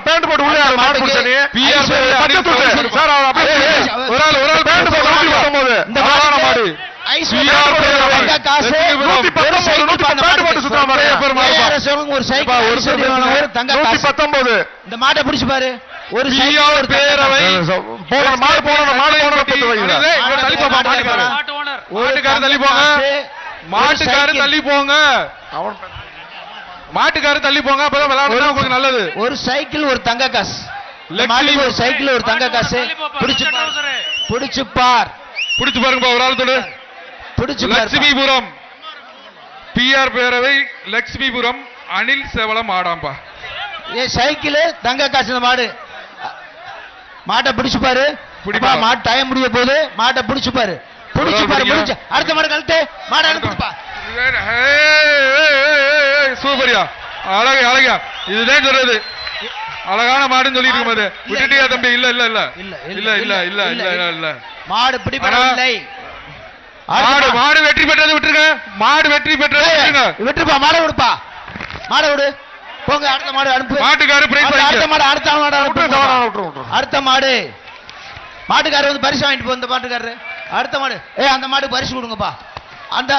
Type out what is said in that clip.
Pant போட்டு உள்ள யாரு மாடு மாடுக்கு பிடிச்ச நீ. PR ஐஸ் பச்சை துண்டு. சார் ஒரு ஆள் ஒரு ஆள் பேண்ட் போட்டு நூத்தி பத்தொன்பது இந்த அழகான மாடு இந்த மாட்டை பிடிச்சு பாரு. ஒரு பேரவை. போன மாடு போன மாடு போன தள்ளி போங்க. சைக்கிள். தள்ளி போங்க அவன் மாட்டுக்காரர் தள்ளி போங்க அப்பதான் விளையாடுறது நல்லது. ஒரு சைக்கிள் ஒரு தங்க காசு. மாட்டுக்கு ஒரு சைக்கிள் ஒரு தங்க காசு. பிடிச்சு. பிடிச்சு பார். புடிச்சு பாருங்கப்பா ஒரு ஆள் தொடு. பிடிச்சு பார் லட்சுமிபுரம். பிஆர் பேரவை லட்சுமிபுரம் அனில் செவலம் ஆடாம்பா. ஏ சைக்கிள் தங்க காசு இந்த மாடு. மாட்டை பிடிச்சு பாரு. பிடிப்பா. மாட்டு டைம் முடிய போகுது. மாட்டை பிடிச்சு பாரு. பிடிச்சு பாரு. பிடிச்சு. அடுத்த மாடு கழட்டு. மாடை அனுப்பிப்பா சூப்பரியா? அழகு அழகா. இதுதான் சொல்றது. அழகான மாடுன்னு சொல்லிட்டு இருக்கும்போது விட்டுட்டியா தம்பி? இல்ல இல்ல இல்ல. இல்ல, இல்ல இல்ல இல்ல இல்ல மாடு பிடிபடவில்லை. மாடு மாடு வெற்றி பெற்றது விட்டுருங்க. மாடு வெற்றி பெற்றது விட்டுருங்க. விட்டுப்பா மாடை விடுப்பா. மாடை விடு. போங்க அடுத்த மாடு அனுப்பு. மாட்டுக்காரு பிரைஸ் அடுத்த- மாடு அடுத்த மாடு அனுப்பு. அடுத்த மாடு. மாட்டுக்காரர் வந்து பரிசு வாங்கிட்டு போ இந்த மாட்டுக்காரரு. அடுத்த மாடு. ஏய் அந்த மாடு பரிசு கொடுங்கப்பா. அந்த.